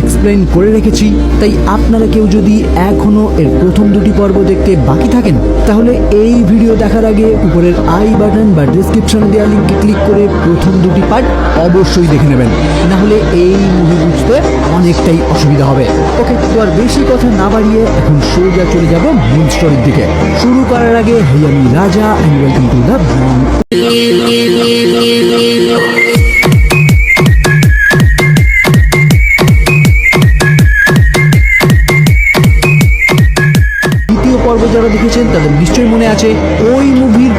Explain করে রেখেছি, তাই আপনারা কেউ যদি এখনও এর প্রথম দুটি পর্ব দেখতে বাকি থাকেন, তাহলে এই ভিডিও দেখার আগে উপরের আই বাটন বা ডিসক্রিপশনে দেওয়া লিঙ্কে ক্লিক করে প্রথম দুটি পার্ট অবশ্যই দেখে নেবেন। না হলে এই মুভি বুঝতে অনেকটাই অসুবিধা হবে। ওকে তো আর বেশি কথা না বাড়িয়ে এখন সোজা চলে যাব মূল স্টোরির দিকে। শুরু করার আগে হেই আমি রাজা অ্যান্ড ওয়েলকাম টু দ্য আছে ওই মুভির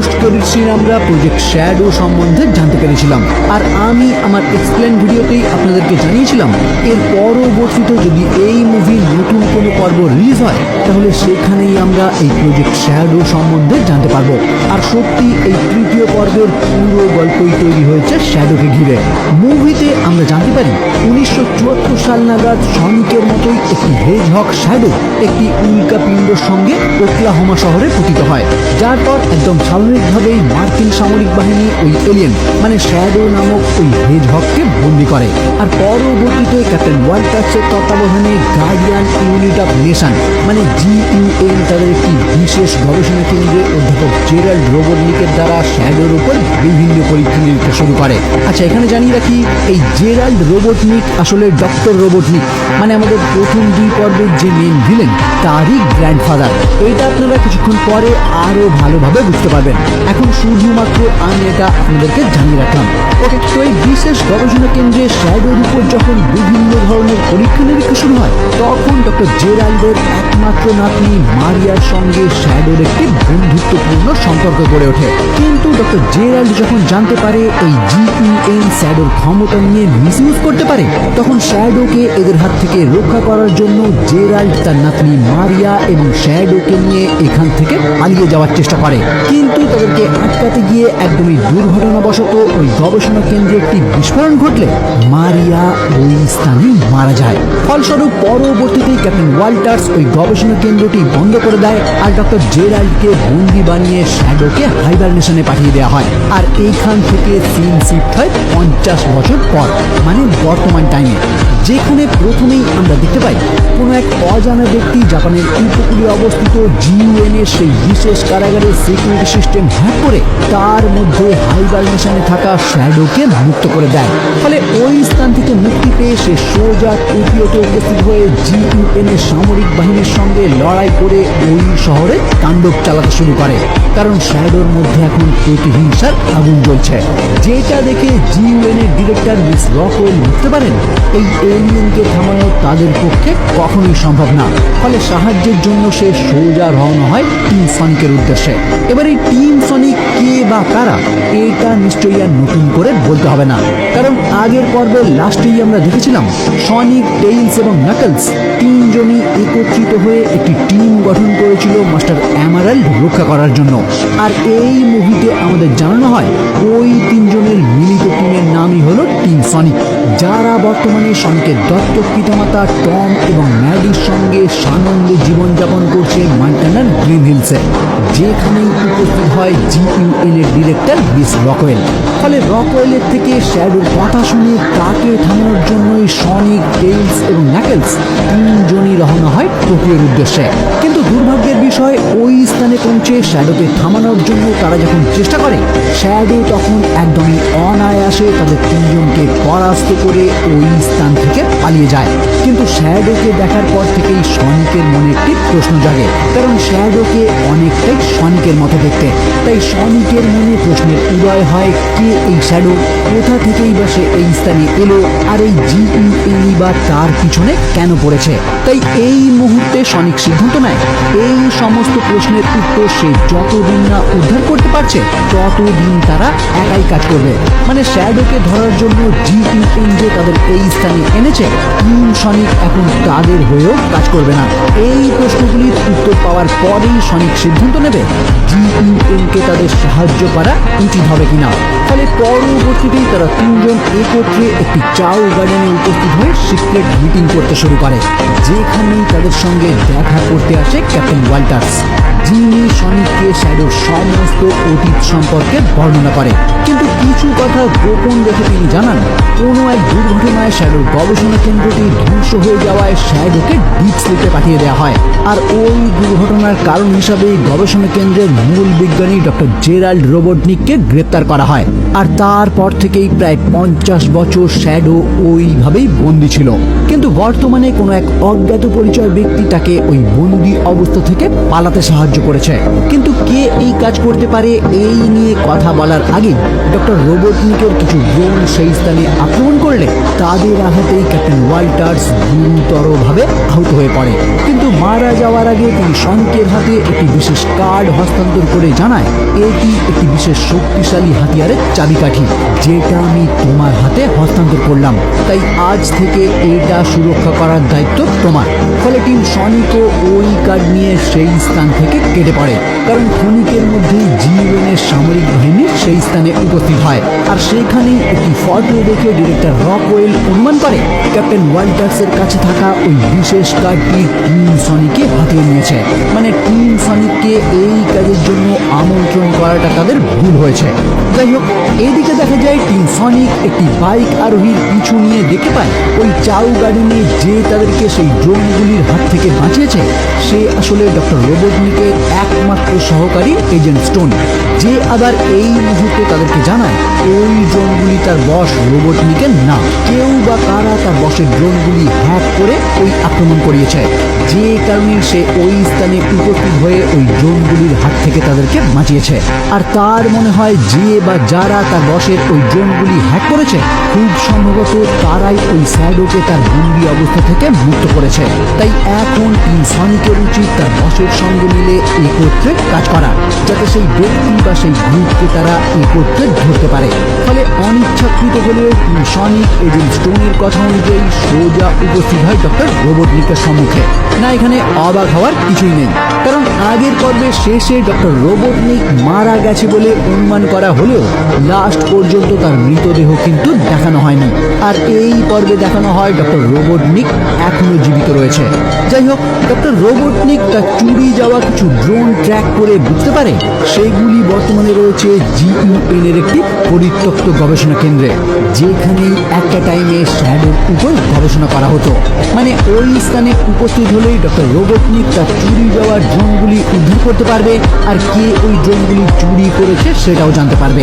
পোস্ট সিন আমরা প্রজেক্ট শ্যাডো সম্বন্ধে জানতে পেরেছিলাম। আর আমি আমার এক্সপ্লেন ভিডিওতেই আপনাদেরকে জানিয়েছিলাম, এর পরবর্তীতে যদি এই মুভির নতুন কোনো পর্ব রিলিজ হয়, তাহলে সেখানেই আমরা এই প্রজেক্ট শ্যাডো সম্বন্ধে জানতে পারব। আর সত্যি, এই তৃতীয় পর্বের পুরো গল্পই তৈরি হয়েছে শ্যাডোকে ঘিরে। মুভিতে আমরা জানতে পারি, উনিশশো চুয়াত্তর সাল নাগাদ সনিকের মতোই একটি হেজ হক শ্যাডো একটি উল্কা পিণ্ডর সঙ্গে ওকলাহোমা শহরে পতিত হয়, যার পর একদম স্বাভাবিকভাবেই মার্কিন সামরিক বাহিনী ওই এলিয়েন মানে শ্যাডো নামক ওই হেজ হককে বন্দি করে। আর পরবর্তীতে ক্যাপ্টেন ওয়াল্টার্সের তত্ত্বাবধানে গার্ডিয়ান ইউনিট অফ নেশন মানে জিইউএন তাদের একটি বিশেষ গবেষণা কেন্দ্রে অধ্যাপক জেরাল্ড রোবটনিকের দ্বারা শ্যাডোর উপর বিভিন্ন পরীক্ষা নিরীক্ষা শুরু করে। আচ্ছা এখানে জানিয়ে রাখি, এই জেরাল্ড রোবটনিক আসলে ডক্টর রোবটনিক মানে আমাদের প্রথম দুই পর্বের যে মেন ভিলেন তারই গ্র্যান্ডফাদার এটা আপনারা কিছুক্ষণ পরে আরও ভালোভাবে বুঝতে পারবেন। এখন শুধুমাত্র আমি এটা আপনাদেরকে জানিয়ে রাখলাম। ওকে, তো এই বিশেষ গবেষণা কেন্দ্রে শ্যাডোর উপর যখন বিভিন্ন ধরনের পরীক্ষা নিরীক্ষা শুরু হয়, তখন ডক্টর জেরাল্ডের একমাত্র নাতনি মারিয়ার সঙ্গে শ্যাডোর একটি বন্ধুত্বপূর্ণ সম্পর্ক গড়ে ওঠে। কিন্তু ডক্টর জেরাল্ড যখন জানতে পারে এই জিইএন শ্যাডোর ক্ষমতা নিয়ে মিসইউজ করতে পারে, তখন শ্যাডোকে এদের হাত থেকে রক্ষা করার জন্য জেরাল্ড তার নাতনি মারিয়া এবং শ্যাডোকে নিয়ে এখান থেকে পালিয়ে যাওয়ার চেষ্টা করে। কিন্তু তাদেরকে আটকাতে গিয়ে একদমই দুর্ঘটনাবশত ওই গবেষণা কেন্দ্রে একটি বিস্ফোরণ ঘটলে মারিয়া ওই স্থানে মারা যায়। ফলস্বরূপ পরবর্তীতে ক্যাপ্টেন ওয়াল্টার্স ওই গবেষণা কেন্দ্রটি বন্ধ করে দেয় আর ডক্টর জেরাল্ডকে বন্দি বানিয়ে শ্যাডোকে হাইবারনেশনে পাঠিয়ে দেওয়া হয়। আর এইখান থেকে সিন শিফট হয় পঞ্চাশ বছর পর মানে বর্তমান টাইমে যেখানে প্রথমেই আমরা দেখতে পাই কোনো এক অজানা ব্যক্তি জাপানের উপকূলে অবস্থিত জিইউএন এর সেই বিশেষ কারাগারের সিকিউরিটি সিস্টেম হ্যাক করে তার মধ্যে হাইবারনেশনে থাকা শ্যাডোকে মুক্ত করে দেয়। ফলে ওই স্থান থেকে মুক্তি পেয়ে সে সোজা টোকিওতে উপস্থিত হয়ে জিইউএন এর সামরিক বাহিনীর সঙ্গে লড়াই করে ওই শহরে তাণ্ডব চালাতে শুরু করে। কারণ শ্যাডোর মধ্যে এখন প্রতিহিংসার আগুন জ্বলছে। যেটা দেখে জিইউএন এর ডিরেক্টর মিস রকওয়েল বুঝতে পারেন, এই এলিয়েনকে থামানো তাদের পক্ষে কখনোই সম্ভব না। ফলে সাহায্যের জন্য সে সোজা রওনা হয় টিম সনিকের উদ্দেশ্যে। এবার এই টিম সনিক কে বা কারা, এটা নিশ্চয়ই আর নতুন করে বলতে হবে না। কারণ আগের পর্বের লাস্টেই আমরা দেখেছিলাম, সনিক, টেইলস এবং নাকলস তিনজনই একত্রিত হয়ে একটি টিম গঠন করেছিল মাস্টার অ্যামারাল্ড রক্ষা করার জন্য। আর এই মুভিতে আমাদের জানানো হয়, ওই তিনজনের মিলিত টিমের নামই হলো টিম সনিক। যারা বর্তমানে সঙ্গে দত্তক পিতামাতা টম এবং ম্যাডির সঙ্গে সানন্দে জীবনযাপন করছে মান্টানার গ্রিন হিলসে যেখানে উপস্থিত হয় জিইউএন এর ডিরেক্টর মিস রকওয়েল। ফলে রকওয়েলের থেকে শ্যাডোর কথা শুনে তাকে থামানোর জন্যই সনিক গেইলস এবং ন্যাকেলস তিনজনই রওনা হয় টোকিওর উদ্দেশ্যে। কিন্তু দুর্ভাগ্যের বিষয়, ওই স্থানে পৌঁছে শ্যাডোকে থামানোর জন্য তারা যখন চেষ্টা করে শ্যাডো তখন একদমই অনায়াসে তাদের তিনজনকে পরাস্ত করে ওই স্থান থেকে পালিয়ে যায়। কিন্তু শ্যাডোকে দেখার পর থেকেই সনিকের মনে একটি প্রশ্ন জাগে। শ্যাডোকে অনেকটাই সনিকের মতো দেখতে। তাই সনিকের মনে প্রশ্নের উদয় হয়, কে এই শ্যাডো কোথা থেকেই বা সে এই স্থানে এলো? আর এই জিইউএনই বা তার পিছনে কেন পড়েছে? তাই এই মুহূর্তে সনিক সিদ্ধান্ত নেয়। এই সমস্ত প্রশ্নের উত্তর সে যতদিন না উদ্ধার করতে পারছে, ততদিন তারা একাই কাজ করবে। মানে শ্যাডোকে ধরার জন্য জিইউএন যে তাদের এই স্থানে এনেছে টিম সনিক এখন তাদের হয়েও কাজ করবে না। এই প্রশ্নগুলির উত্তর পাওয়ার পরেই সনিক সিদ্ধান্ত নেবে। জিইএমকে তাদের সাহায্য করা উচিত হবে কিনা। ফলে পরবর্তীতেই তারা তিনজন একত্রে একটি চাও গার্ডেনে উপস্থিত হয়ে সিক্রেট মিটিং করতে শুরু করে, যেখানেই তাদের সঙ্গে দেখা করতে আসে ক্যাপ্টেন ওয়াল্টার্স। যিনি সনিককে শ্যাডোর সমস্ত অতীত সম্পর্কে বর্ণনা করে। কিন্তু কিছু কথা গোপন রেখে তিনি জানান, কোনো এক দুর্ঘটনায় শ্যাডোর গবেষণা কেন্দ্রটি ধ্বংস হয়ে যাওয়ায় শ্যাডোকে ডিপ স্লিপে পাঠিয়ে দেওয়া হয়। আর ওই দুর্ঘটনার কারণ হিসাবে গবেষণা কেন্দ্রের মূল বিজ্ঞানী ডক্টর জেরাল্ড রোবটনিককে গ্রেপ্তার করা হয়। আর তারপর থেকেই প্রায় পঞ্চাশ বছর শ্যাডো ওইভাবেই বন্দি ছিল। কিন্তু বর্তমানে কোনো এক অজ্ঞাত পরিচয় ব্যক্তি তাকে ওই বন্দি অবস্থা থেকে পালাতে সাহায্য করেছে। কিন্তু কে এই কাজ করতে পারে, এই নিয়ে কথা বলার আগে ডক্টর রোবটনিকের কিছু ড্রোন সেই স্থানে আক্রমণ করলে তাদের আঘাতেই ক্যাপ্টেন ওয়াল্টার্স গুরুতরভাবে আহত হয়ে পড়ে। কিন্তু মারা যাওয়ার আগে তিনি শঙ্কের হাতে একটি বিশেষ কার্ড হস্তান্তর করে জানায়, এটি একটি বিশেষ শক্তিশালী হাতিয়ারের চাবিকাঠি, যেটা আমি তোমার হাতে হস্তান্তর করলাম। তাই আজ থেকে এটা সুরক্ষা করার দায়িত্ব তোমার। ফলে টিম সনিকও ওই কার্ড নিয়ে সেই স্থান থেকে কেটে পড়ে। কারণ ক্ষণিকের মধ্যেই জিওএনের সামরিক বাহিনী সেই স্থানে উপস্থিত হয়। আর সেখানেই একটি ফটো দেখে ডিরেক্টর রকওয়েল অনুমান করে, ক্যাপ্টেন ওয়াল্টার্সের কাছে থাকা ওই বিশেষ কার্ডটি টিম সনিকে হাতিয়ে নিয়েছে। মানে টিম সনিককে এই কাজের জন্য আমন্ত্রণ করাটা তাদের ভুল হয়েছে। যাই হোক, এদিকে দেখা যায় টিম সনিক একটি বাইক আরোহীর পিছু নিয়ে দেখতে পায়। চাউ গাড়ি নিয়ে যে তাদেরকে সেই ড্রোনগুলির হাত থেকে বাঁচিয়েছে, সে আসলে ডক্টর রোবটনিকের একমাত্র সহকারী এজেন্ট স্টোন। যে আবার এই মুহূর্তে তাদেরকে জানায়, ওই ড্রোনগুলি তার বস রোবটনিকের না। কেউ বা কারা তার বসের ড্রোনগুলি হ্যাক করে ওই আক্রমণ করিয়েছে। যে কারণে সে ওই স্থানে উপস্থিত হয়ে ওই ড্রোনগুলির হাত থেকে তাদেরকে বাঁচিয়েছে। আর তার মনে হয় যে বা যারা তার বসের ওই ড্রোনগুলি হ্যাক করেছে, খুব সম্ভবত তারাই ওই স্যাডোকে তার বন্দি অবস্থা থেকে মুক্ত করেছে। তাই এখন টিম সনিকের উচিত তার বসের সঙ্গে মিলে একত্রে কাজ করা যাতে সেই ব্যক্তি বা সেই গ্রুপকে তারা একত্রে ধরতে পারে। ফলে অনিচ্ছাকৃত হলেও টিম সনিক এজেন্ট স্টোনের কথা অনুযায়ী সোজা উপস্থিত হয় ডক্টর রোবটনিকের সম্মুখে। না এখানে অবাক হওয়ার কিছুই নেই। কারণ আগের পর্বে শেষে ডক্টর রোবটনিক মারা গেছে বলে অনুমান করা হলেও লাস্ট পর্যন্ত তার মৃতদেহ কিন্তু দেখানো হয়নি। আর এই পর্বে দেখানো হয় ডক্টর রোবটনিক এখনও জীবিত রয়েছে। যাই হোক, ডক্টর রোবটনিক তার চুরি যাওয়া কিছু ড্রোন ট্র্যাক করে বুঝতে পারে? সেইগুলি বর্তমানে রয়েছে জিইউএন এর একটি পরিত্যক্ত গবেষণা কেন্দ্রে, যেখানে একটা টাইমে শ্যাডোর উপর গবেষণা করা হতো। মানে ওই স্থানে উপস্থিত হলেই ডক্টর রোবটনিক তার চুরি যাওয়া ড্রোনগুলি উদ্ধার করতে পারবে আর কে ওই ড্রোনগুলি চুরি করেছে সেটাও জানতে পারবে।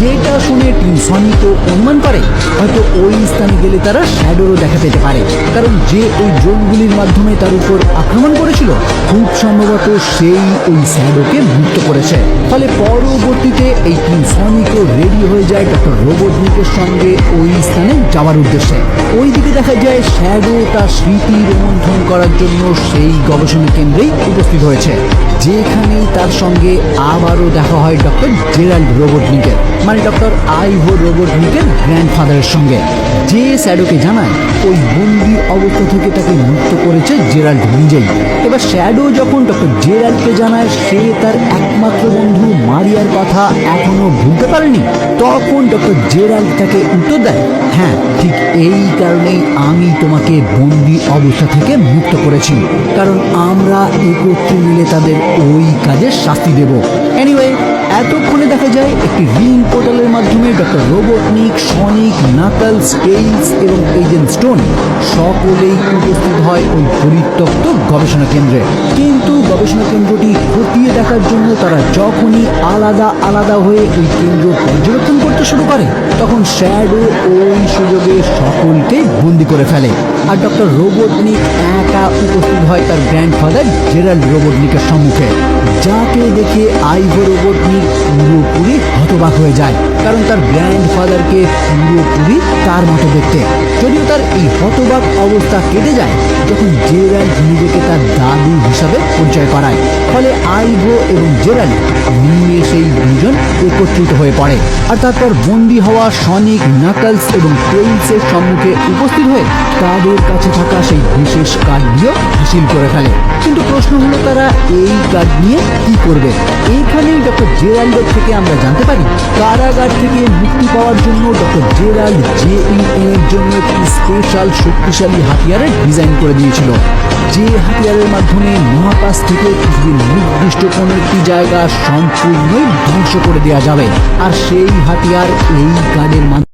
যেটা শুনে টিম সনি তো অনুমান করে, হয়তো ওই স্থানে গেলে তারা শ্যাডোরও দেখা পেতে পারে। কারণ যে ওই ড্রোনগুলির মাধ্যমে তার উপর আক্রমণ করেছিল, খুব সম্ভবত সেই ওই শ্যাডোকে মুক্ত করেছে। ফলে পরবর্তীতে এই টিম সনিকও রেডি হয়ে যায় ডক্টর রোবটনিকের সঙ্গে ওই স্থানে যাওয়ার উদ্দেশ্যে। ওই দিকে দেখা যায় শ্যাডো তার স্মৃতি রোমন্থন করার জন্য সেই গবেষণা কেন্দ্রেই উপস্থিত হয়েছে। যেখানেই তার সঙ্গে আবারও দেখা হয় ডক্টর জেরাল্ড রোবটনিকের মানে ডক্টর আইভো রোবটনিকের গ্র্যান্ডফাদারের সঙ্গে। যে শ্যাডোকে জানায়, ওই বন্দি অবস্থা থেকে তাকে মুক্ত করেছে জেরাল্ড নিজেই। এবার শ্যাডো যখন ডক্টর জেরাল্ডকে জানায়, সে তার একমাত্র বন্ধু মারিয়ার কথা এখনও ভুলতে পারেনি, তখন ডক্টর জেরাল্ড তাকে উত্তর দেয় হ্যাঁ ঠিক এই কারণেই আমি তোমাকে বন্দি অবস্থা থেকে মুক্ত করেছি। কারণ আমরা একত্রে মিলে তাদের ওই কাজের শাস্তি দেব। এনিওয়ে এতক্ষণে দেখা যায় একটি রিং পোর্টালের মাধ্যমে doctor Robotnik Sonic Knuckles Tails এবং এজেন্ট স্টোন সকলেই উপস্থিত হয় ওই পরিত্যক্ত গবেষণা কেন্দ্রে। কিন্তু গবেষণা কেন্দ্রটি খতিয়ে দেখার জন্য তারা যখনই আলাদা আলাদা হয়ে ওই কেন্দ্র পর্যবেক্ষণ করতে শুরু করে, তখন শ্যাডো ওই সুযোগে সকলকে বন্দি করে ফেলে। আর ডক্টর রোবটনিক একা উপস্থিত হয় তার গ্র্যান্ডফাদার জেরাল্ড রোবটনিকের সম্মুখে। যাকে দেখে আইভো রোবটনিক পুরোপুরি হতবাক হয়ে যায়, কারণ তার গ্র্যান্ডফাদারকে পুরোপুরি তার মতো দেখতে। যদিও তার এই হতবাক অবস্থা কেটে যায়, যখন জেরাল্ড নিজেকে তার দাদু হিসাবে পরিচয় করায়। ফলে আইভো এবং জেরাল্ড নিয়ে সেই দুজন একত্রিত হয়ে পড়ে। আর তারপর বন্দি হওয়া সনিক নাকালস এবং টেইলসের সম্মুখে উপস্থিত হয়ে তাদের কাছে থাকা সেই বিশেষ কার্ডটিও হাসিল করে ফেলে। কিন্তু প্রশ্ন হলো তারা এই কার্ড নিয়ে কি করবে? এইখানেই ডক্টর জেরাল্ডের থেকে আমরা জানতে পারি, কারাগার থেকে মুক্তি পাওয়ার জন্য ডক্টর জেরাল্ড জে এর জন্য একটি স্পেশাল শক্তিশালী হাতিয়ারের ডিজাইন করে দিয়েছিল। যে হাতিয়ারের মাধ্যমে মহাকাশ থেকে পৃথিবীর নির্দিষ্ট কোনো একটি জায়গা সম্পূর্ণই ধ্বংস করে দেওয়া যাবে। আর সেই হাতিয়ার এই গার্ডের মাধ্যমে